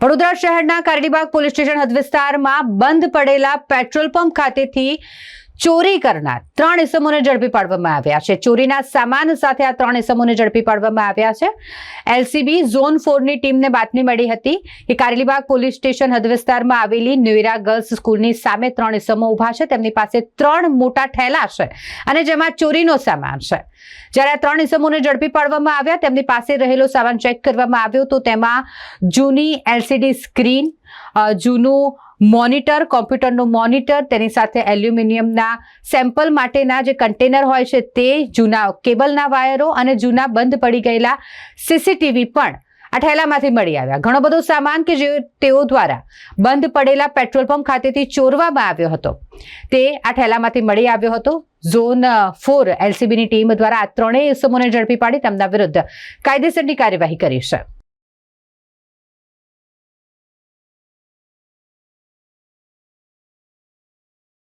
વડોદરા શહેરના Karelibaug police station હદ વિસ્તારમાં બંધ પડેલા પેટ્રોલ પંપ ખાતેથી ચોરી કરનાર ત્રણ ઇસમોને ઝડપી પાડવામાં આવ્યા છે. ચોરીના સામાન સાથે આ ત્રણ ઇસમોને ઝડપી પાડવામાં આવ્યા છે. એલસીબી ઝોન ફોરની ટીમને બાતમી મળી હતી કે કારેલીબાગ પોલીસ સ્ટેશન હદ વિસ્તારમાં આવેલી ન્યુરા ગર્લ્સ સ્કૂલની સામે ત્રણ ઇસમો ઊભા છે. તેમની પાસે ત્રણ મોટા ઠેલા છે અને જેમાં ચોરીનો સામાન છે. જ્યારે આ ત્રણ ઇસમોને ઝડપી પાડવામાં આવ્યા, તેમની પાસે રહેલો સામાન ચેક કરવામાં આવ્યો તો તેમાં જૂની એલસીડી સ્ક્રીન જૂનું મોનિટર, કોમ્પ્યુટરનું મોનિટર, તેની સાથે એલ્યુમિનિયમના સેમ્પલ માટેના જે કન્ટેનર હોય છે તે જૂના કેબલના વાયરો અને જૂના બંધ પડી ગયેલા સીસીટીવી પણ આ ઠેલામાંથી મળી આવ્યા. ઘણો બધો સામાન કે જે તેઓ દ્વારા બંધ પડેલા પેટ્રોલ પંપ ખાતેથી ચોરવામાં આવ્યો હતો. તે આ ઠેલામાંથી મળી આવ્યો હતો. ઝોન ફોર એલસીબીની ટીમ દ્વારા આ ત્રણેય ઇસમોને ઝડપી પાડી તેમના વિરુદ્ધ કાયદેસરની કાર્યવાહી કરી છે.